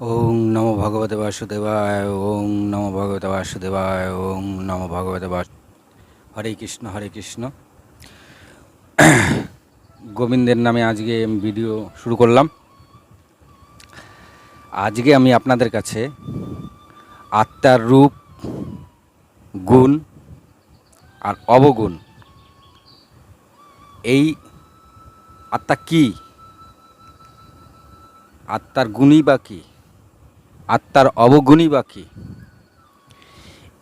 ওং নমো ভগবতে বাসুদেবায় ওং নমো ভগবতে বাসুদেবায় ওং নমো ভগবতে বাস হরে কৃষ্ণ হরে কৃষ্ণ। গোবিন্দের নামে আজকে ভিডিও শুরু করলাম। আজকে আমি আপনাদের কাছে আত্মার রূপ, গুণ আর অবগুণ, এই আত্মা কি? আত্মার গুণই বা কী? আত্মার অবগুণই বা কী?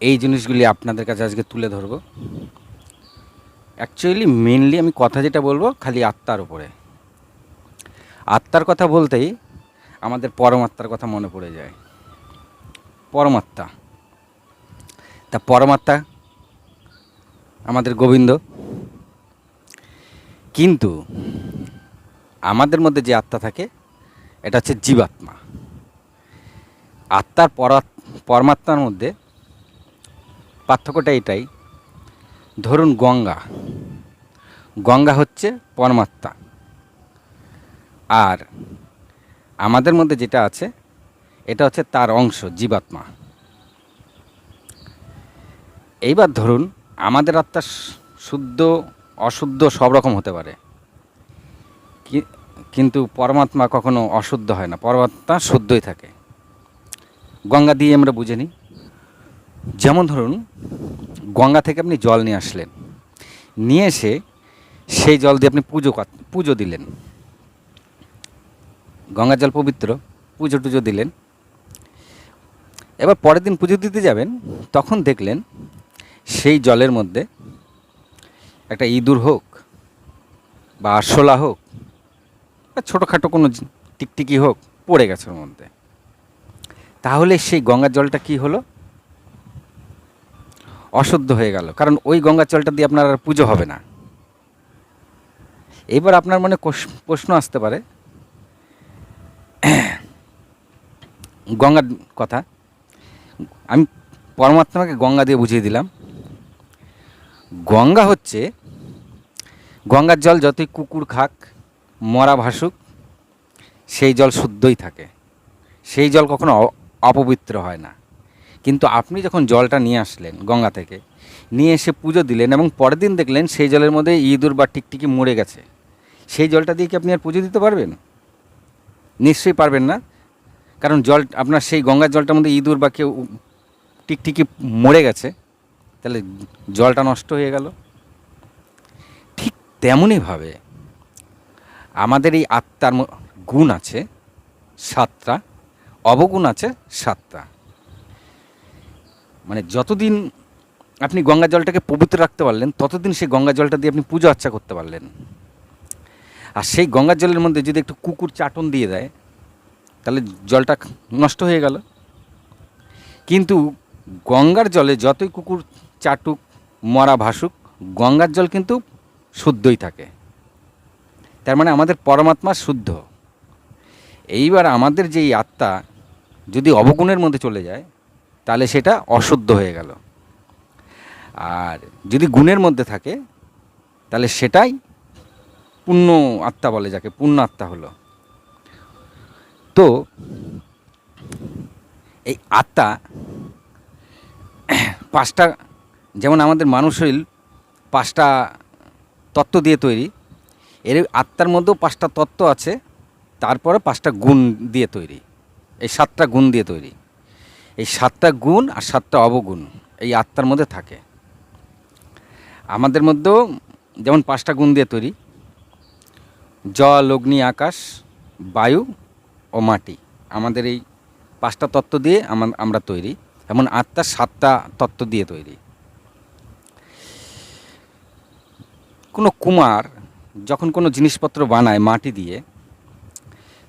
এই জিনিসগুলি আপনাদের কাছে আজকে তুলে ধরবো। অ্যাকচুয়ালি মেনলি আমি কথা যেটা বলব খালি আত্মার উপরে। আত্মার কথা বলতেই আমাদের পরমাত্মার কথা মনে পড়ে যায়। পরমাত্মা। তা পরমাত্মা আমাদের গোবিন্দ। কিন্তু আমাদের মধ্যে যে আত্মা থাকে, এটা হচ্ছে জীবাত্মা। আত্মার পরমাত্মার মধ্যে পার্থক্যটা এটাই। ধরুন গঙ্গা। গঙ্গা হচ্ছে পরমাত্মা। আর আমাদের মধ্যে যেটা আছে, এটা হচ্ছে তার অংশ, জীবাত্মা। এইবার ধরুন আমাদের আত্মা শুদ্ধ, অশুদ্ধ সব রকম হতে পারে। কিন্তু পরমাত্মা কখনো অশুদ্ধ হয় না। পরমাত্মা শুদ্ধই থাকে। গঙ্গা দিয়ে আমরা বুঝে নিই। যেমন ধরুন, গঙ্গা থেকে আপনি জল নিয়ে আসলেন। নিয়ে এসে সেই জল দিয়ে আপনি পুজো পুজো দিলেন। গঙ্গার জল পবিত্র, পুজো টুজো দিলেন। এবার পরের দিন পুজো দিতে যাবেন, তখন দেখলেন সেই জলের মধ্যে একটা ইঁদুর হোক বা আরশোলা হোক বা ছোটোখাটো কোনো টিকটিকি হোক পড়ে গেছে ওর মধ্যে। তাহলে সেই গঙ্গার জলটা কি হলো? অশুদ্ধ হয়ে গেল। কারণ ওই গঙ্গার জলটা দিয়ে আপনার আর পুজো হবে না। এবার আপনার মনে প্রশ্ন আসতে পারে। গঙ্গার কথা। আমি পরমাত্মাকে গঙ্গা দিয়ে বুঝিয়ে দিলাম। গঙ্গা হচ্ছে, গঙ্গার জল যতই কুকুর খাক, মরা ভাসুক, সেই জল শুদ্ধই থাকে। সেই জল কখনো অপবিত্র হয় না। কিন্তু আপনি যখন জলটা নিয়ে আসলেন গঙ্গা থেকে, নিয়ে এসে পুজো দিলেন এবং পরের দিন দেখলেন সেই জলের মধ্যে ইঁদুর বা টিকটিকি মরে গেছে, সেই জলটা দিয়ে কি আপনি আর পুজো দিতে পারবেন? নিশ্চয়ই পারবেন না। কারণ জল, আপনার সেই গঙ্গার জলটার মধ্যে ইঁদুর বা কেউ টিকটিকি মরে গেছে, তাহলে জলটা নষ্ট হয়ে গেল। ঠিক তেমনইভাবে আমাদের এই আত্মার গুণ আছে সাতটা। অবগুণ আছে সাতটা। মানে যতদিন আপনি গঙ্গা জলটাকে পবিত্র রাখতে পারলেন, ততদিন সেই গঙ্গা জলটা দিয়ে আপনি পুজো আর্চা করতে পারলেন। আর সেই গঙ্গার জলের মধ্যে যদি একটু কুকুর চাটন দিয়ে দেয়, তাহলে জলটা নষ্ট হয়ে গেল। কিন্তু গঙ্গার জলে যতই কুকুর চাটুক, মরা ভাসুক, গঙ্গার জল কিন্তু শুদ্ধই থাকে। তার মানে আমাদের পরমাত্মা শুদ্ধ। এইবার আমাদের যেই আত্মা যদি অবগুণের মধ্যে চলে যায়, তাহলে সেটা অশুদ্ধ হয়ে গেল। আর যদি গুণের মধ্যে থাকে, তাহলে সেটাই পূর্ণ আত্মা বলে, যাকে পূর্ণ আত্মা হলো। তো এই আত্মা পাঁচটা, যেমন আমাদের মানুষ শরীর পাঁচটা তত্ত্ব দিয়ে তৈরি, এর আত্মার মধ্যেও পাঁচটা তত্ত্ব আছে, তারপরে পাঁচটা গুণ দিয়ে তৈরি। এই সাতটা গুণ দিয়ে তৈরি। এই সাতটা গুণ আর সাতটা অবগুণ এই আত্মার মধ্যে থাকে। আমাদের মধ্যেও যেমন পাঁচটা গুণ দিয়ে তৈরি, জল, অগ্নি, আকাশ, বায়ু ও মাটি। আমাদের এই পাঁচটা তত্ত্ব দিয়ে আমরা তৈরি, এমন আত্মার সাতটা তত্ত্ব দিয়ে তৈরি। কোনো কুমার যখন কোনো জিনিসপত্র বানায় মাটি দিয়ে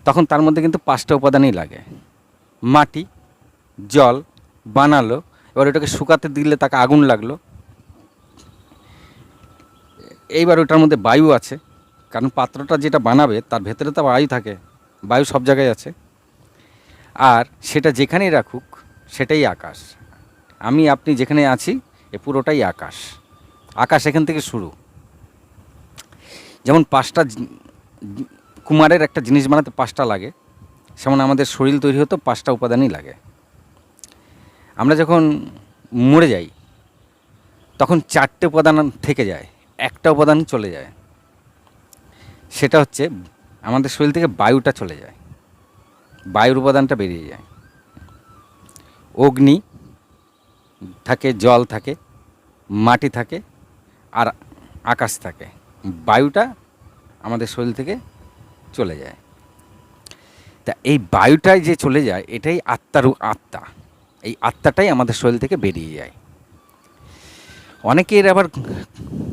তখন তার মধ্যে কিন্তু পাঁচটা উপাদানই লাগে। মাটি, জল, বানালো, এবার ওটাকে শুকাতে দিলে তাকে আগুন লাগল। এইবার ওটার মধ্যে বায়ু আছে, কারণ পাত্রটা যেটা বানাবে তার ভেতরে তো বায়ু থাকে, বায়ু সব জায়গায় আছে। আর সেটা যেখানেই রাখুক, সেটাই আকাশ। আমি, আপনি যেখানে আছি, এ পুরোটাই আকাশ। আকাশ এখান থেকে শুরু। যেমন পাঁচটা কুমারের একটা জিনিস বানাতে পাঁচটা লাগে। যেমন আমাদের শরীর তৈরি হতো, পাঁচটা উপাদানই লাগে। আমরা যখন মরে যাই, তখন চারটে উপাদান থেকে যায়, একটা উপাদান চলে যায়। সেটা হচ্ছে আমাদের শরীর থেকে বায়ুটা চলে যায়, বায়ুর উপাদানটা বেরিয়ে যায়। অগ্নি থাকে, জল থাকে, মাটি থাকে, আর আকাশ থাকে। বায়ুটা আমাদের শরীর থেকে চলে যায়। তা এই বায়ুটাই যে চলে যায়, এটাই আত্মার, আত্মা। এই আত্মাটাই আমাদের শরীর থেকে বেরিয়ে যায়। অনেকের আবার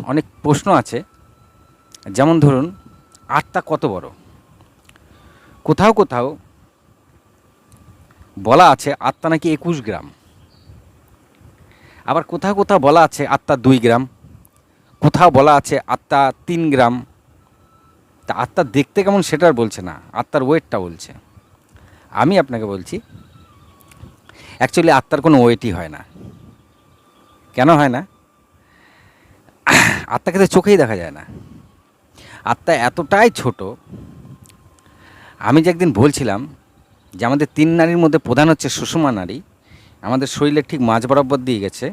অনেক প্রশ্ন আছে, যেমন ধরুন, আত্মা কত বড়? কোথাও কোথাও বলা আছে আত্মা নাকি একুশ গ্রাম। আবার কোথাও কোথাও বলা আছে আত্মা দুই গ্রাম। কোথাও বলা আছে আত্মা তিন গ্রাম। তা আত্মা দেখতে কেমন সেটা আর বলছে না, আত্মার ওয়েটটা বলছে। আমি আপনাকে বলছি অ্যাকচুয়ালি আত্মার কোনো ওয়েটই হয় না। কেন হয় না? আত্মাকে তো চোখেই দেখা যায় না। আত্মা এতটাই ছোট, আমি যে একদিন বলছিলাম যে আমাদের তিন নারীর মধ্যে প্রধান হচ্ছে সুষমা নারী, আমাদের শরীরের ঠিক মাঝ বরাবর দিয়ে গেছে।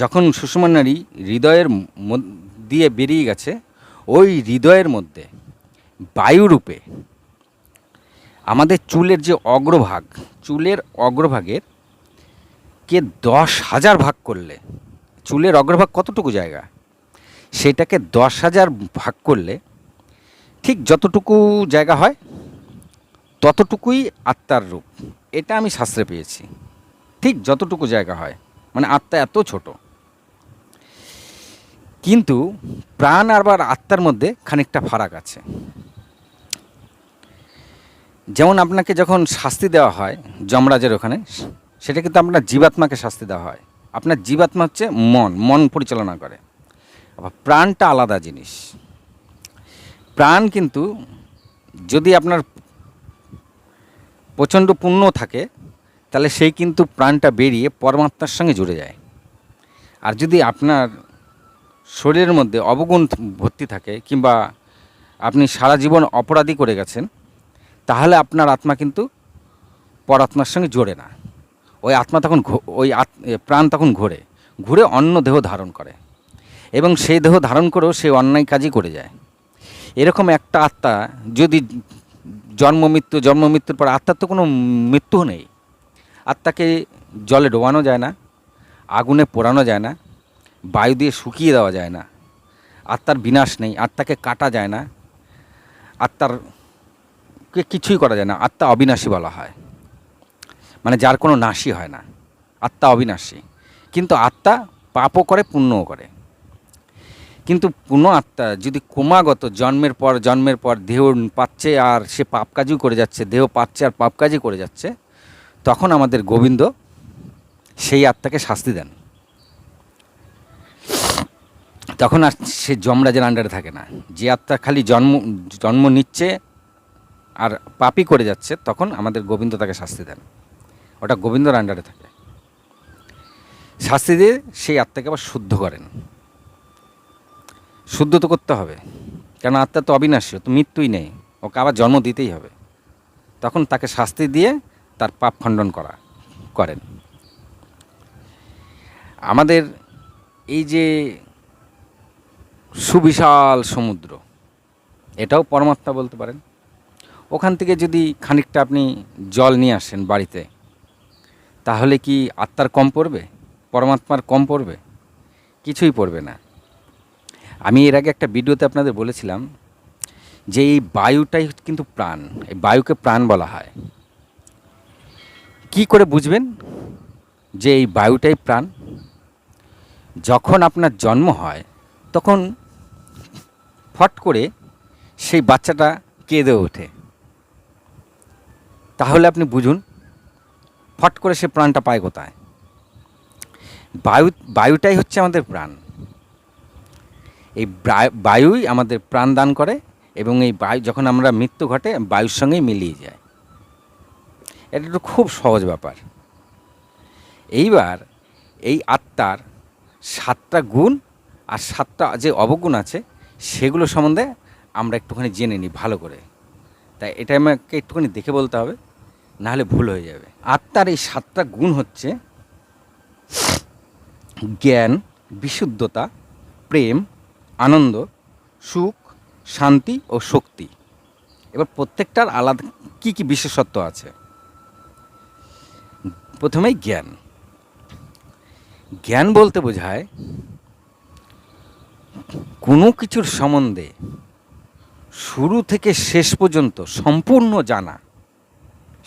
যখন সুষমা নারী হৃদয়ের দিয়ে বেরিয়ে গেছে, ওই হৃদয়ের মধ্যে বায়ুরূপে আমাদের চুলের যে অগ্রভাগ, চুলের অগ্রভাগের কে দশ হাজার ভাগ করলে, চুলের অগ্রভাগ কতটুকু জায়গা? সেটাকে দশ হাজার ভাগ করলে ঠিক যতটুকু জায়গা হয় ততটুকুই আত্মার রূপ। এটা আমি শাস্ত্রে পেয়েছি। ঠিক যতটুকু জায়গা হয়। মানে আত্মা এত ছোট। কিন্তু প্রাণ আর আত্মার মধ্যে খানিকটা ফারাক আছে। যেমন আপনাকে যখন শাস্তি দেওয়া হয় যমরাজের ওখানে, সেটা কিন্তু আপনার জীবাত্মাকে শাস্তি দেওয়া হয়। আপনার জীবাত্মা হচ্ছে মন মন পরিচালনা করে। আবার প্রাণটা আলাদা জিনিস। প্রাণ কিন্তু যদি আপনার প্রচণ্ড পুণ্য থাকে, তাহলে সেই কিন্তু প্রাণটা বেরিয়ে পরমাত্মার সঙ্গে জুড়ে যায়। আর যদি আপনার শরীরের মধ্যে অবগুণ ভর্তি থাকে, কিংবা আপনি সারা জীবন অপরাধী করে গেছেন তাহলে আপনার আত্মা কিন্তু পরাত্মার সঙ্গে জোরে না। ওই আত্মা তখন ওই প্রাণ তখন ঘোরে, ঘুরে অন্য দেহ ধারণ করে এবং সেই দেহ ধারণ করেও সে অন্যায় কাজই করে যায়। এরকম একটা আত্মা যদি জন্ম, মৃত্যু, জন্ম, মৃত্যুর পর আত্মার তো কোনো মৃত্যু নেই। আত্মাকে জলে ডোবানো যায় না, আগুনে পোড়ানো যায় না, বায়ু দিয়ে শুকিয়ে দেওয়া যায় না, আত্মার বিনাশ নেই, আত্মাকে কাটা যায় না, আত্মার কিছুই করা যায় না। আত্মা অবিনাশী বলা হয়। মানে যার কোনো নাশই হয় না। আত্মা অবিনাশী। কিন্তু আত্মা পাপও করে, পুণ্যও করে। কিন্তু পুণ্য আত্মা যদি ক্রমাগত জন্মের পর জন্মের পর দেহ পাচ্ছে আর সে পাপ কাজই করে যাচ্ছে, দেহ পাচ্ছে আর পাপ কাজই করে যাচ্ছে, তখন আমাদের গোবিন্দ সেই আত্মাকে শাস্তি দেন। তখন আর সে যমরাজের আন্ডারে থাকে না। যে আত্মা খালি জন্ম জন্ম নিচ্ছে আর পাপই করে যাচ্ছে, তখন আমাদের গোবিন্দ তাকে শাস্তি দেন। ওটা গোবিন্দর আন্ডারে থাকে। শাস্তি দিয়ে সেই আত্মাকে আবার শুদ্ধ করেন। শুদ্ধ তো করতে হবে। কেন আত্মা তো অবিনাশী তো মৃত্যুই নেই। ওকে আবার জন্ম দিতেই হবে। তখন তাকে শাস্তি দিয়ে তার পাপ খণ্ডন করা, করেন। আমাদের এই যে সুবিশাল সমুদ্র, এটাও পরমাত্মা বলতে পারেন। ওখান থেকে যদি খানিকটা আপনি জল নিয়ে আসেন বাড়িতে, তাহলে কি আত্মার কম পড়বে? পরমাত্মার কম পড়বে? কিছুই পড়বে না। আমি এর আগে একটা ভিডিওতে আপনাদের বলেছিলাম যে এই বায়ুটাই কিন্তু প্রাণ, এই বায়ুকে প্রাণ বলা হয়। কি করে বুঝবেন যে এই বায়ুটাই প্রাণ? যখন আপনার জন্ম হয়, তখন ফট করে সেই বাচ্চাটা কেঁদে ওঠে। তাহলে আপনি বুঝুন, ফট করে সে প্রাণটা পায় কোথায়? বায়ু, বায়ুটাই হচ্ছে আমাদের প্রাণ। এই বায়ুই আমাদের প্রাণ দান করে এবং এই বায়ু, যখন আমরা মৃত্যু ঘটে, বায়ুর সঙ্গেই মিলিয়ে যায়। এটা একটু খুব সহজ ব্যাপার। এইবার এই আত্মার সাতটা গুণ আর সাতটা যে অবগুণ আছে, সেগুলো সম্বন্ধে আমরা একটুখানি জেনে নিই ভালো করে। তাই এটা আমাকে একটুখানি দেখে বলতে হবে। নাহলে ভুল হয়ে যাবে। আত্মার এই সাতটা গুণ হচ্ছে জ্ঞান, বিশুদ্ধতা, প্রেম, আনন্দ, সুখ, শান্তি ও শক্তি। এবার প্রত্যেকটার আলাদা কি কি বিশেষত্ব আছে? প্রথমেই জ্ঞান। জ্ঞান বলতে বোঝায় কোনো কিছুর সম্বন্ধে শুরু থেকে শেষ পর্যন্ত সম্পূর্ণ জানা।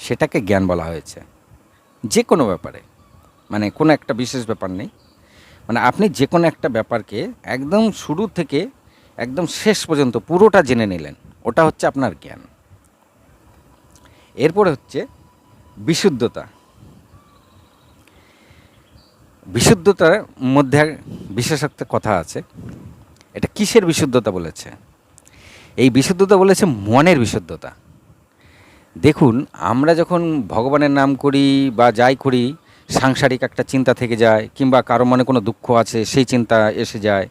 সেটাকে জ্ঞান বলা হয়েছে। যে কোনো ব্যাপারে। মানে কোনো একটা বিশেষ ব্যাপার নেই। মানে আপনি যে কোনো একটা ব্যাপারকে একদম শুরু থেকে একদম শেষ পর্যন্ত পুরোটা জেনে নিলেন, ওটা হচ্ছে আপনার জ্ঞান। এরপরে হচ্ছে বিশুদ্ধতা। বিশুদ্ধতার মধ্যে বিশেষ একটা কথা আছে। এটা কিসের বিশুদ্ধতা বলেছে? এই বিশুদ্ধতা বলেছে মনের বিশুদ্ধতা। দেখুন, আমরা যখন ভগবানের নাম করি বা যাই করি, সাংসারিক একটা চিন্তা থেকে যায়, কিংবা কারও মনে কোনো দুঃখ আছে, সেই চিন্তা এসে যায়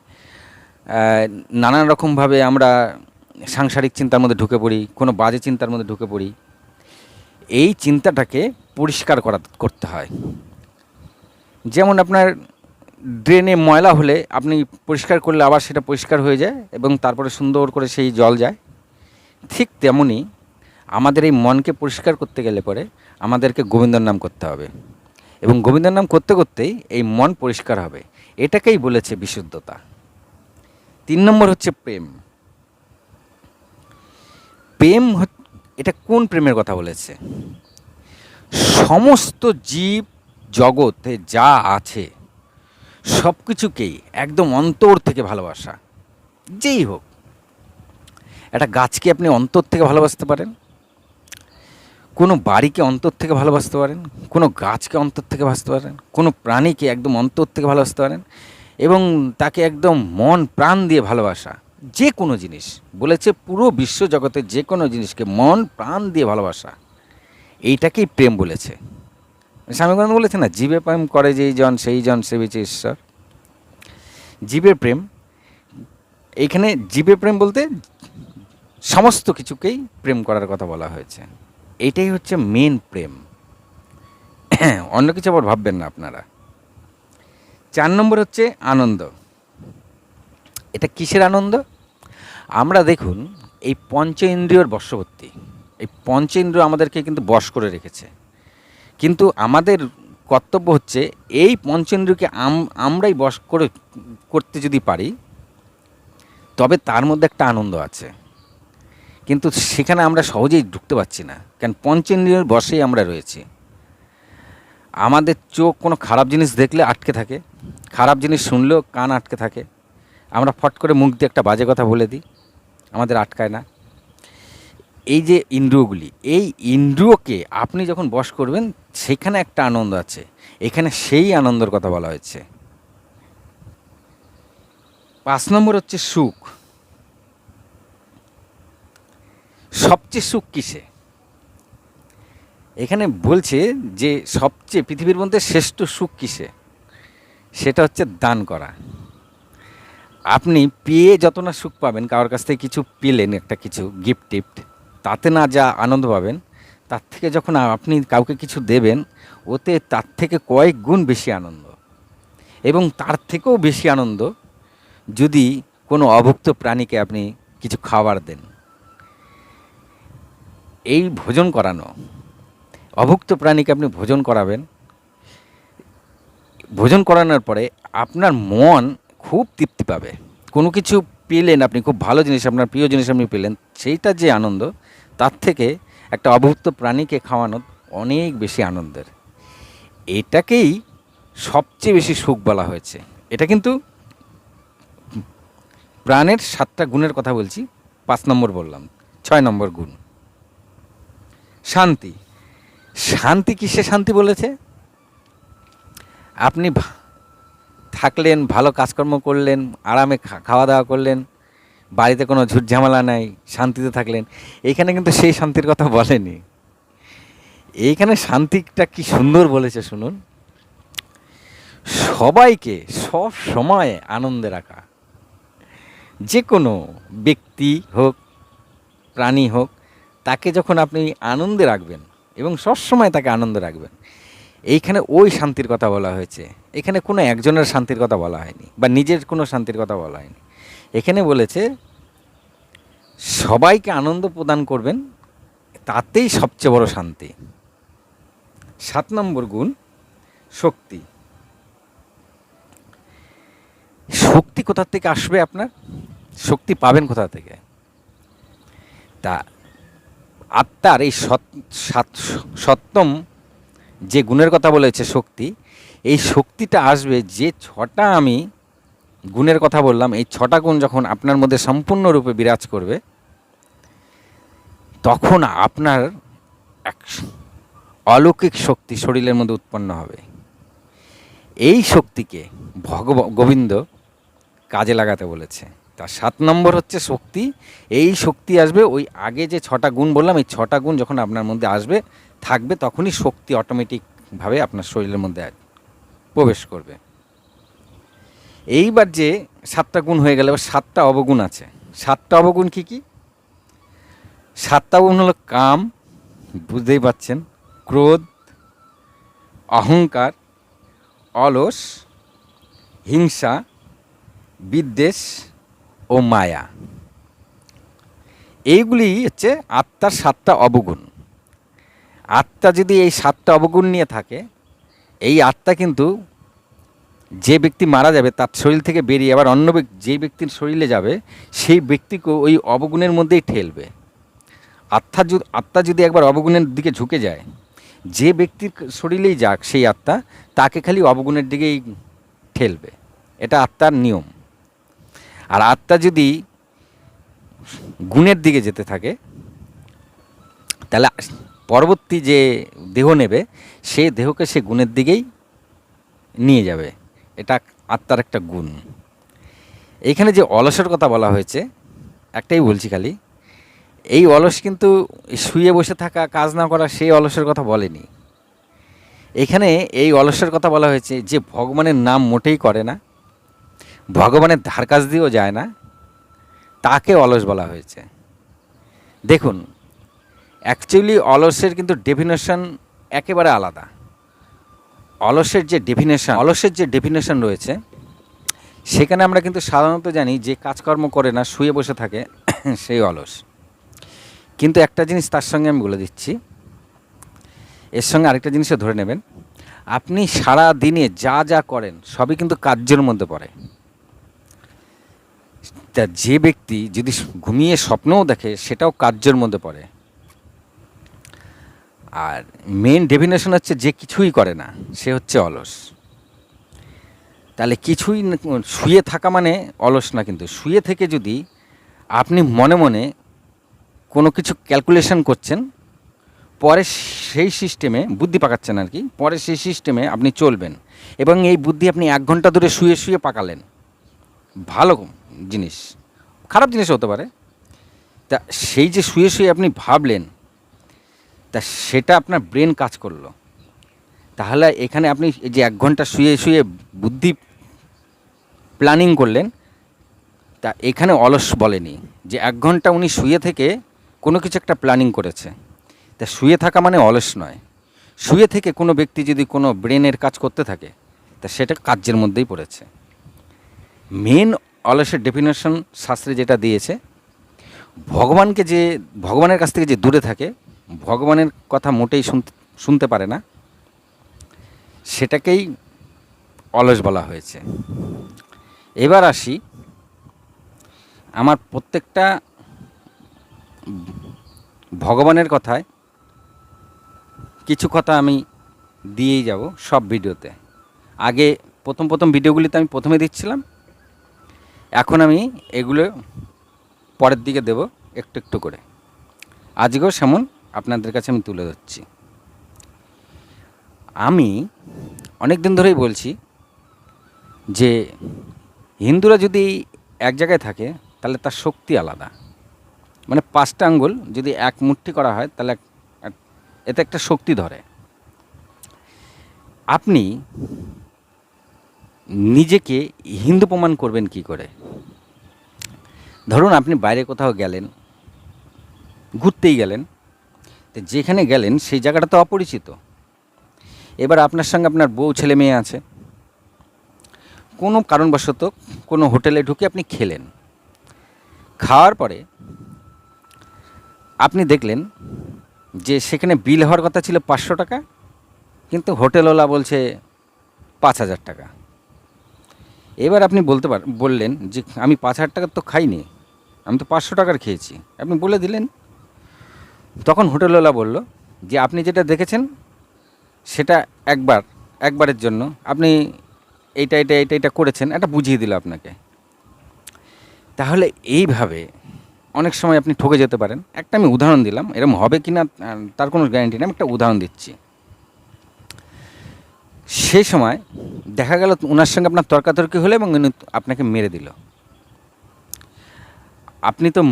নানান রকমভাবে আমরা সাংসারিক চিন্তার মধ্যে ঢুকে পড়ি, কোনো বাজে চিন্তার মধ্যে ঢুকে পড়ি। এই চিন্তাটাকে পরিষ্কার করা করতে হয়। যেমন আপনার ড্রেনে ময়লা হলে আপনি পরিষ্কার করলে আবার সেটা পরিষ্কার হয়ে যায় এবং তারপরে সুন্দর করে সেই জল যায়। ঠিক তেমনই আমাদের এই মনকে পরিষ্কার করতে গেলে পরে আমাদেরকে গোবিন্দর নাম করতে হবে। এবং গোবিন্দর নাম করতে করতেই এই মন পরিষ্কার হবে। এটাকেই বলেছে বিশুদ্ধতা। তিন নম্বর হচ্ছে প্রেম। প্রেম এটা কোন প্রেমের কথা বলেছে? সমস্ত জীব জগতে যা আছে সব কিছুকেই একদম অন্তর থেকে ভালোবাসা। যেই হোক, একটা গাছকে আপনি অন্তর থেকে ভালোবাসতে পারেন? কোনো বাড়িকে অন্তর থেকে ভালোবাসতে পারেন, কোনো গাছকে অন্তর থেকে ভাসতে পারেন, কোনো প্রাণীকে একদম অন্তর থেকে ভালোবাসতে পারেন এবং তাকে একদম মন, প্রাণ দিয়ে ভালোবাসা, যে কোনো জিনিস। বলেছে পুরো বিশ্ব জগতের যে কোনো জিনিসকে মন, প্রাণ দিয়ে ভালোবাসা। এইটাকেই প্রেম বলেছে। স্বামীগণ বলেছে না, জীবে প্রেম করে যেই জন, সেই জন সেবিছে ঈশ্বর। জীবের প্রেম, এইখানে জীবের প্রেম বলতে সমস্ত কিছুকেই প্রেম করার কথা বলা হয়েছে। এটাই হচ্ছে মেন প্রেম। অন্য কিছু আবার ভাববেন না আপনারা। চার নম্বর হচ্ছে আনন্দ। এটা কিসের আনন্দ? আমরা দেখুন, এই পঞ্চ ইন্দ্রিয়র বশবর্তী। এই পঞ্চ ইন্দ্রিয় আমাদেরকে কিন্তু বশ করে রেখেছে। কিন্তু আমাদের কর্তব্য হচ্ছে, এই পঞ্চেন্দ্রকে আমরাই বশ করে, করতে যদি পারি, তবে তার মধ্যে একটা আনন্দ আছে। কিন্তু সেখানে আমরা সহজেই ঢুকতে পারছি না। কারণ পঞ্চেন্দ্রিয়ের বশেই আমরা রয়েছি। আমাদের চোখ কোনো খারাপ জিনিস দেখলে আটকে থাকে। খারাপ জিনিস শুনলেও কান আটকে থাকে। আমরা ফট করে মুখ দিয়ে একটা বাজে কথা বলে দিই। আমাদের আটকায় না। এই যে ইন্দ্রিয়গুলি, এই ইন্দ্রিয়কে আপনি যখন বশ করবেন, সেখানে একটা আনন্দ আছে। এখানে সেই আনন্দের কথা বলা হয়েছে। পাঁচ নম্বর হচ্ছে সুখ। সবচেয়ে সুখ কিসে? এখানে বলছে যে সবচেয়ে পৃথিবীর মধ্যে শ্রেষ্ঠ সুখ কিসে? সেটা হচ্ছে দান করা। আপনি পেয়ে যত না সুখ পাবেন, কারোর কাছ থেকে কিছু পেলেন, একটা কিছু গিফট টিফট, তাতে না যা আনন্দ পাবেন, তার থেকে যখন আপনি কাউকে কিছু দেবেন, ওতে তার থেকে কয়েক গুণ বেশি আনন্দ। এবং তার থেকেও বেশি আনন্দ যদি কোনো অভুক্ত প্রাণীকে আপনি কিছু খাবার দেন। এই ভোজন করানো, অভুক্ত প্রাণীকে আপনি ভোজন করাবেন। ভোজন করানোর পরে আপনার মন খুব তৃপ্তি পাবে। কোনো কিছু পেলেন আপনি, খুব ভালো জিনিস আপনার, প্রিয় জিনিস আপনি পেলেন, সেইটা যে আনন্দ, তার থেকে একটা অভুক্ত প্রাণীকে খাওয়ানো অনেক বেশি আনন্দের। এটাকেই সবচেয়ে বেশি সুখ বলা হয়েছে। এটা কিন্তু প্রাণের সাতটা গুণের কথা বলছি, পাঁচ নম্বর বললাম, ছয় নম্বর গুণ। শান্তি। শান্তি কিসে শান্তি বলেছে? আপনি থাকলেন, ভালো কাজকর্ম করলেন, আরামে খাওয়া দাওয়া করলেন, বাড়িতে কোনো ঝুট ঝামেলা নাই, শান্তিতে থাকলেন। এইখানে কিন্তু সেই শান্তির কথা বলেনি। এইখানে শান্তিটা কি সুন্দর বলেছে শুনুন। সবাইকে সব সময় আনন্দে রাখা। যে কোনো ব্যক্তি হোক, প্রাণী হোক তাকে যখন আপনি আনন্দে রাখবেন এবং সবসময় তাকে আনন্দে রাখবেন, এইখানে ওই শান্তির কথা বলা হয়েছে। এখানে কোনো একজনের শান্তির কথা বলা হয়নি বা নিজের কোনো শান্তির কথা বলা হয়নি। এখানে বলেছে, সবাইকে আনন্দ প্রদান করবেন, তাতেই সবচেয়ে বড় শান্তি। সাত নম্বর গুণ, শক্তি। শক্তি কোথা থেকে আসবে আপনার? শক্তি পাবেন কোথা থেকে? তা আত্মার এই সৎ- সাত- সপ্তম যে গুণের কথা বলেছে শক্তি, এই শক্তিটা আসবে যে ছটা আমি গুণের কথা বললাম, এই ছটা গুণ যখন আপনার মধ্যে সম্পূর্ণরূপে বিরাজ করবে, তখন আপনার এক অলৌকিক শক্তি শরীরের মধ্যে উৎপন্ন হবে। এই শক্তিকে ভগব, গোবিন্দ কাজে লাগাতে বলেছে। তার সাত নম্বর হচ্ছে শক্তি। এই শক্তি আসবে ওই আগে যে ছটা গুণ বললাম, এই ছটা গুণ যখন আপনার মধ্যে আসবে, থাকবে তখনই শক্তি অটোমেটিকভাবে আপনার শরীরের মধ্যে প্রবেশ করবে। এইবার যে সাতটা গুণ হয়ে গেলে, এবার সাতটা অবগুণ আছে। সাতটা অবগুণ কি কি? সাতটা গুণ হলো কাম, বুঝতেই পাচ্ছেন, ক্রোধ, অহংকার, অলস, হিংসা, বিদ্বেষ ও মায়া। এইগুলি হচ্ছে আত্মার সাতটা অবগুণ। আত্মা যদি এই সাতটা অবগুণ নিয়ে থাকে, এই আত্মা কিন্তু যে ব্যক্তি মারা যাবে, তার শরীর থেকে বেরিয়ে আবার অন্য ব্যক্তি যে ব্যক্তির শরীরে যাবে, সেই ব্যক্তিকে ওই অবগুণের মধ্যেই ঠেলবে। আত্মা যদি আত্মা যদি একবার অবগুণের দিকে ঝুঁকে যায়, যে ব্যক্তির শরীরেই যাক সেই আত্মা, তাকে খালি অবগুণের দিকেই ঠেলবে। এটা আত্মার নিয়ম। আর আত্মা যদি গুণের দিকে যেতে থাকে, তাহলে পরবর্তী যে দেহ নেবে, সে দেহকে সে গুণের দিকেই নিয়ে যাবে। এটা আত্মার একটা গুণ। এইখানে যে অলসের কথা বলা হয়েছে, একটাই বলছি খালি, এই অলস কিন্তু শুয়ে বসে থাকা, কাজ না করা সেই অলসের কথা বলেনি। এখানে এই অলসের কথা বলা হয়েছে যে ভগবানের নাম মোটেই করে না। ভগবানের ধার কাছ দিয়েও যায় না, তাকে অলস বলা হয়েছে। দেখুন অ্যাকচুয়ালি অলসের কিন্তু ডেফিনেশন একেবারে আলাদা। অলসের যে ডেফিনেশন অলসের যে ডেফিনেশন রয়েছে, সেখানে আমরা কিন্তু সাধারণত জানি যে কাজকর্ম করে না, শুয়ে বসে থাকে, সেই অলস। কিন্তু একটা জিনিস তার সঙ্গে আমি বলে দিচ্ছি, এর সঙ্গে আরেকটা জিনিসও ধরে নেবেন, আপনি সারা দিনে যা যা করেন, সবই কিন্তু কার্যের মধ্যে পড়ে। তা যে ব্যক্তি যদি ঘুমিয়ে স্বপ্নও দেখে, সেটাও কার্যের মধ্যে পড়ে। আর মেন ডেফিনেশন হচ্ছে যে কিছুই করে না, সে হচ্ছে অলস। তাহলে কিছুই শুয়ে থাকা মানে অলস না কিন্তু, শুয়ে থেকে যদি আপনি মনে মনে কোনো কিছু ক্যালকুলেশন করছেন, পরে সেই সিস্টেমে বুদ্ধি পাকাচ্ছেন আর কি, পরে সেই সিস্টেমে আপনি চলবেন। এবং এই বুদ্ধি আপনি এক ঘণ্টা ধরে শুয়ে শুয়ে পাকালেন। ভালো জিনিস। খারাপ জিনিস হতে পারে। তা সেই যে শুয়ে শুয়ে আপনি ভাবলেন, তা সেটা আপনার ব্রেন কাজ করল। তাহলে এখানে আপনি যে এক ঘণ্টা শুয়ে শুয়ে বুদ্ধি প্ল্যানিং করলেন, তা এখানে অলস বলেনি যে এক ঘণ্টা উনি শুয়ে থেকে কোনো কিছু একটা প্ল্যানিং করেছে। তা শুয়ে থাকা মানে অলস নয়। শুয়ে থেকে কোনো ব্যক্তি যদি কোনো ব্রেনের কাজ করতে থাকে, তা সেটা কার্যের মধ্যেই পড়েছে। মেন অলসের ডেফিনেশন শাস্ত্রে যেটা দিয়েছে, ভগবানকে যে, ভগবানের কাছ থেকে যে দূরে থাকে, ভগবানের কথা মোটেই শুনতে পারে না, সেটাকেই অলস বলা হয়েছে। এবার আসি, আমার প্রত্যেকটা ভগবানের কথায় কিছু কথা আমি দিয়েই যাব সব ভিডিওতে। আগে প্রথম প্রথম ভিডিওগুলিতে আমি প্রথমে দিচ্ছিলাম এখন আমি এগুলো পরের দিকে দেব একটু একটু করে। আজকেও সেমন আপনাদের কাছে আমি তুলে ধরছি। আমি অনেক দিন ধরেই বলছি যে হিন্দুরা যদি এক জায়গায় থাকে তাহলে তার শক্তি আলাদা। মানে পাঁচটা আঙ্গুল যদি এক মুঠি করা হয় তাহলে এতে একটা শক্তি ধরে। আপনি নিজেকে হিন্দু প্রমাণ করবেন কি করে? ধরুন আপনি বাইরে কোথাও গেলেন, ঘুরতেই গেলেন, তো যেখানে গেলেন সেই জায়গাটা তো অপরিচিত। এবার আপনার সঙ্গে আপনার বউ ছেলে মেয়ে আছে। কোনো কারণবশত কোনো হোটেলে ঢুকে আপনি খেলেন। খাওয়ার পরে আপনি দেখলেন যে সেখানে বিল হওয়ার কথা ছিল পাঁচশো টাকা, কিন্তু হোটেলওয়ালা বলছে পাঁচ হাজার টাকা। এবার আপনি বলতে পার, বললেন যে আমি পাঁচ হাজার টাকার তো খাইনি, আমি তো পাঁচশো টাকার খেয়েছি। আপনি বলে দিলেন। তখন হোটেলওয়ালা বলল যে আপনি যেটা দেখেছেন, সেটা একবার, একবারের জন্য। আপনি এইটা এটা এইটা এটা করেছেন, এটা বুঝিয়ে দিল আপনাকে। তাহলে এইভাবে অনেক সময় আপনি ঠকে যেতে পারেন। একটা আমি উদাহরণ দিলাম এরকম হবে কি না তার কোনো গ্যারান্টি নেই, আমি একটা উদাহরণ দিচ্ছি। সেই সময় দেখা গেল ওনার সঙ্গে আপনার তর্কাতর্কি হলো এবং উনি আপনাকে মেরে দিল। আপনি তো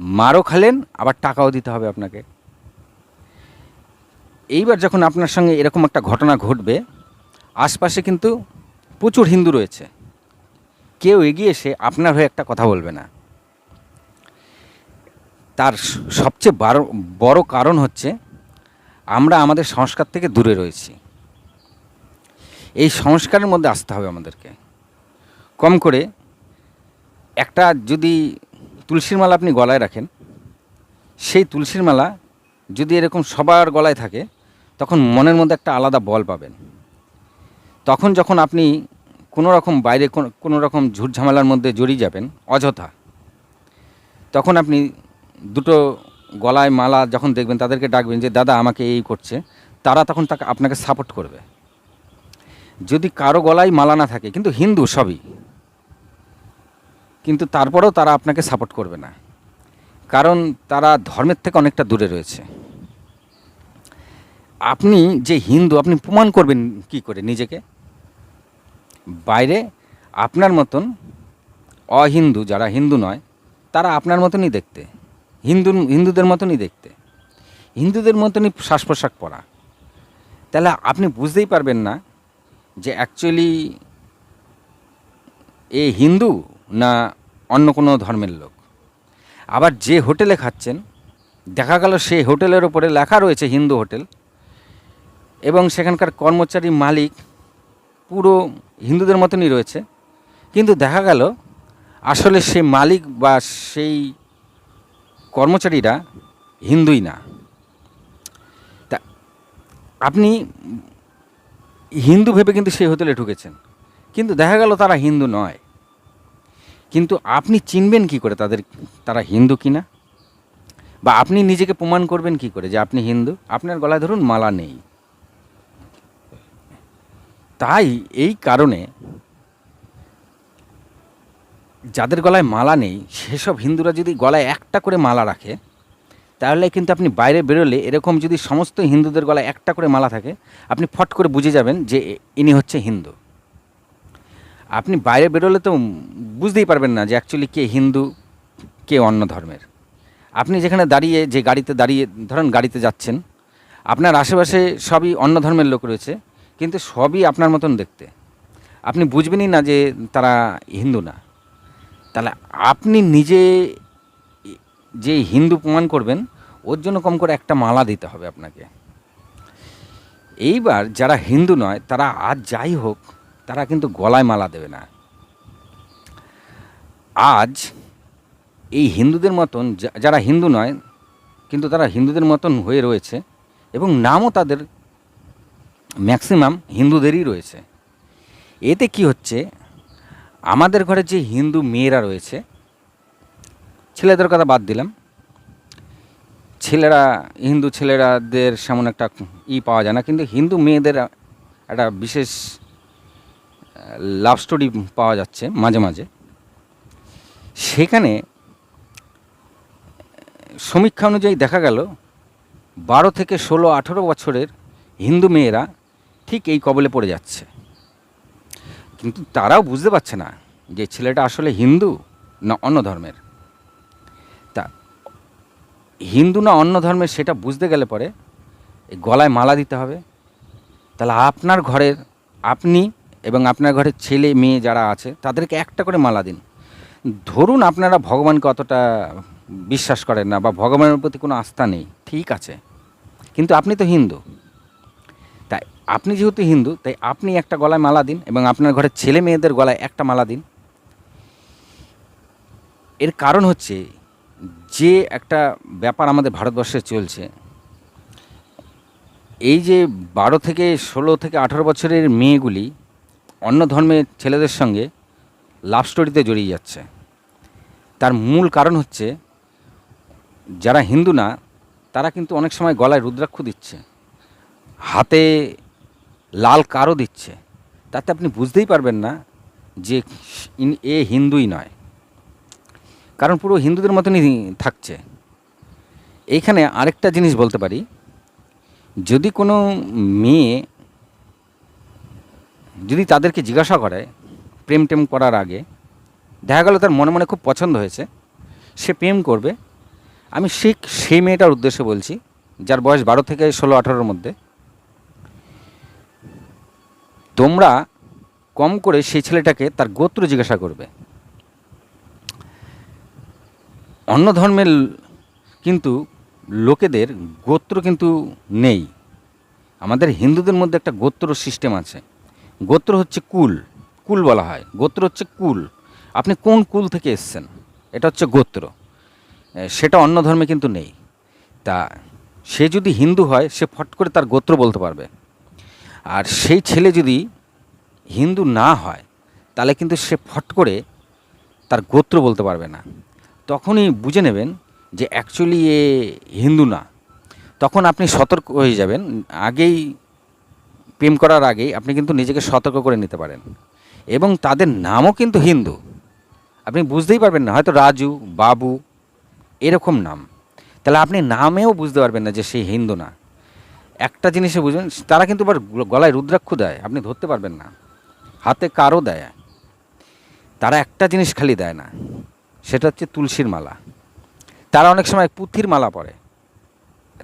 মারও খালেন, আবার টাকাও দিতে হবে আপনাকে। এইবার যখন আপনার সঙ্গে এরকম একটা ঘটনা ঘটবে, আশপাশে কিন্তু প্রচুর হিন্দু রয়েছে। কেউ এগিয়ে এসে আপনার হয়ে একটা কথা বলবে না। তার সবচেয়ে বড় বড় কারণ হচ্ছে, আমরা আমাদের সংস্কার থেকে দূরে রয়েছি। এই সংস্কারের মধ্যে আসতে হবে আমাদেরকে। কম করে একটা যদি তুলসীর মালা আপনি গলায় রাখেন, সেই তুলসীর মালা যদি এরকম সবার গলায় থাকে, তখন মনের মধ্যে একটা আলাদা বল পাবেন। তখন যখন আপনি কোনো রকম বাইরে কোনো- রকম ঝামেলার মধ্যে জড়িয়ে যাবেন, অযথা, তখন আপনি দুটো গলায় মালা যখন দেখবেন, তাদেরকে ডাকবেন যে, দাদা, আমাকে এই করছে। তারা তখন তাকে, আপনাকে সাপোর্ট করবে। যদি কারও গলায় মালা না থাকে, কিন্তু হিন্দু সবই, কিন্তু তারপরেও তারা আপনাকে সাপোর্ট করবে না। কারণ তারা ধর্মের থেকে অনেকটা দূরে রয়েছে। আপনি যে হিন্দু, আপনি প্রমাণ করবেন কি করে নিজেকে? বাইরে আপনার মতন অহিন্দু, যারা হিন্দু নয়, তারা আপনার মতনই দেখতে। হিন্দু, হিন্দুদের মতনই দেখতে। হিন্দুদের মতনই শ্বাস পোশাক পরা তাহলে আপনি বুঝতেই পারবেন না যে অ্যাকচুয়ালি এ হিন্দু না অন্য কোনো ধর্মের লোক। আবার যে হোটেলে খাচ্ছেন, দেখা গেল সেই হোটেলের ওপরে লেখা রয়েছে হিন্দু হোটেল এবং সেখানকার কর্মচারী মালিক পুরো হিন্দুদের মতনই রয়েছে। কিন্তু দেখা গেল আসলে সেই মালিক বা সেই কর্মচারীরা হিন্দুই না। তা আপনি হিন্দু ভেবে কিন্তু সেই হোটেলে ঢুকেছেন। কিন্তু দেখা গেল তারা হিন্দু নয়। কিন্তু আপনি চিনবেন কি করে তাদের, তারা হিন্দু কিনা? বা আপনি নিজেকে প্রমাণ করবেন কি করে যে আপনি হিন্দু? আপনার গলায় ধরুন মালা নেই। তাই এই কারণে যাদের গলায় মালা নেই, সেসব হিন্দুরা যদি গলায় একটা করে মালা রাখে তাহলে কিন্তু আপনি বাইরে বেরোলে এরকম যদি সমস্ত হিন্দুদের গলায় একটা করে মালা থাকে, আপনি ফট করে বুঝে যাবেন যে ইনি হচ্ছে হিন্দু। আপনি বাইরে বেরোলে তো বুঝতেই পারবেন না যে অ্যাকচুয়ালি কে হিন্দু, কে অন্য ধর্মের। আপনি যেখানে দাঁড়িয়ে, যে গাড়িতে দাঁড়িয়ে, ধরেন গাড়িতে যাচ্ছেন, আপনার আশেপাশে সবই অন্য ধর্মের লোক রয়েছে, কিন্তু সবই আপনার মতন দেখতে। আপনি বুঝবেনই না যে তারা হিন্দু না। তাহলে আপনি নিজে যে হিন্দু প্রমাণ করবেন, ওর জন্য কম করে একটা মালা দিতে হবে আপনাকে। এইবার যারা হিন্দু নয়, তারা আজ যাই হোক, তারা কিন্তু গলায় মালা দেবে না। আজ এই হিন্দুদের মতন যারা হিন্দু নয়, কিন্তু তারা হিন্দুদের মতন হয়ে রয়েছে এবং নামও তাদের ম্যাক্সিমাম হিন্দুদেরই রয়েছে। এতে কি হচ্ছে, আমাদের ঘরে যে হিন্দু মেয়েরা রয়েছে ছেলেদের কথা বাদ দিলাম। ছেলেরা, হিন্দু ছেলেরাদের সেমন একটা ই পাওয়া যায় না, কিন্তু হিন্দু মেয়েদের একটা বিশেষ লাভ স্টোরি পাওয়া যাচ্ছে মাঝে মাঝে। সেখানে, সমীক্ষা অনুযায়ী দেখা গেল, বারো থেকে ষোলো, আঠেরো বছরের হিন্দু মেয়েরা ঠিক এই কবলে পড়ে যাচ্ছে। কিন্তু তারাও বুঝতে পারছে না যে ছেলেটা আসলে হিন্দু না অন্য ধর্মের। হিন্দু না অন্য ধর্মের সেটা বুঝতে গেলে পরে এই গলায় মালা দিতে হবে। তাহলে আপনার ঘরের আপনি এবং আপনার ঘরের ছেলে, মেয়ে যারা আছে, তাদেরকে একটা করে মালা দিন। ধরুন আপনারা ভগবানকে অতটা বিশ্বাস করেন না বা ভগবানের প্রতি কোনো আস্থা নেই, ঠিক আছে। কিন্তু আপনি তো হিন্দু। তাই আপনি যেহেতু হিন্দু, তাই আপনি একটা গলায় মালা দিন এবং আপনার ঘরের ছেলে মেয়েদের গলায় একটা মালা দিন। এর কারণ হচ্ছে যে একটা ব্যাপার আমাদের ভারতবর্ষে চলছে, এই যে বারো থেকে ষোলো থেকে আঠারো বছরের মেয়েগুলি অন্য ধর্মের ছেলেদের সঙ্গে লাভ স্টোরিতে জড়িয়ে যাচ্ছে। তার মূল কারণ হচ্ছে, যারা হিন্দু না, তারা কিন্তু অনেক সময় গলায় রুদ্রাক্ষ দিচ্ছে, হাতে লাল কারও দিচ্ছে। তাতে আপনি বুঝতেই পারবেন না যে এ হিন্দুই নয়। কারণ পুরো হিন্দুদের মতনই থাকছে। এইখানে আরেকটা জিনিস বলতে পারি, যদি কোনো মেয়ে যদি তাদেরকে জিজ্ঞাসা করে প্রেম টেম করার আগে, দেখা গেল তার মনে মনে খুব পছন্দ হয়েছে, সে প্রেম করবে। আমি সেই সেই মেয়েটার উদ্দেশ্যে বলছি, যার বয়স বারো থেকে ষোলো আঠারোর মধ্যে, তোমরা কম করে সেই ছেলেটাকে তার গোত্র জিজ্ঞাসা করবে। অন্য ধর্মের কিন্তু লোকেদের গোত্র কিন্তু নেই। আমাদের হিন্দুদের মধ্যে একটা গোত্র সিস্টেম আছে। গোত্র হচ্ছে কুল। কুল বলা হয়। গোত্র হচ্ছে কুল। আপনি কোন কুল থেকে এসছেন? এটা হচ্ছে গোত্র। সেটা অন্য ধর্মে কিন্তু নেই। তা সে যদি হিন্দু হয়, সে ফট করে তার গোত্র বলতে পারবে। আর সেই ছেলে যদি হিন্দু না হয়, তাহলে কিন্তু সে ফট করে তার গোত্র বলতে পারবে না। তখনই বুঝে নেবেন যে অ্যাকচুয়ালি এ হিন্দু না। তখন আপনি সতর্ক হয়ে যাবেন। আগেই প্রেম করার আগেই আপনি কিন্তু নিজেকে সতর্ক করে নিতে পারেন। এবং তাদের নামও কিন্তু হিন্দু। আপনি বুঝতেই পারবেন না, হয়তো রাজু, বাবু, এরকম নাম। তাহলে আপনি নামেও বুঝতে পারবেন না যে সে হিন্দু না। একটা জিনিসে বুঝবেন, তারা কিন্তু আবার গলায় রুদ্রাক্ষ দেয়, আপনি ধরতে পারবেন না। হাতে কারও দেয়। তারা একটা জিনিস খালি দেয় না। সেটা হচ্ছে তুলসীর মালা। তারা অনেক সময় পুঁথির মালা পরে।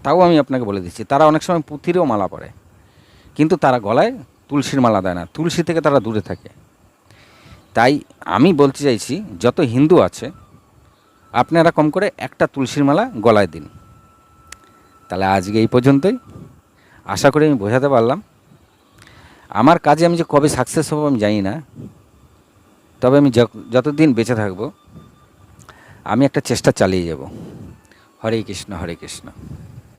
তাও আমি আপনাকে বলে দিচ্ছি, তারা অনেক সময় পুঁথিরও মালা পরে। কিন্তু তারা গলায় তুলসীর মালা দেয় না, তুলসী থেকে তারা দূরে থাকে। তাই আমি বলতে চাইছি, যত হিন্দু আছে, আপনারা কম করে একটা তুলসীর মালা গলায় দিন। তাহলে আজকে এই পর্যন্তই। আশা করি আমি বোঝাতে পারলাম। আমার কাজে আমি যে কবে সাকসেস হব আমি জানি না। তবে আমি যত- যতদিন বেঁচে থাকব আমি একটা চেষ্টা চালিয়ে যাব। হরে কৃষ্ণ হরে কৃষ্ণ।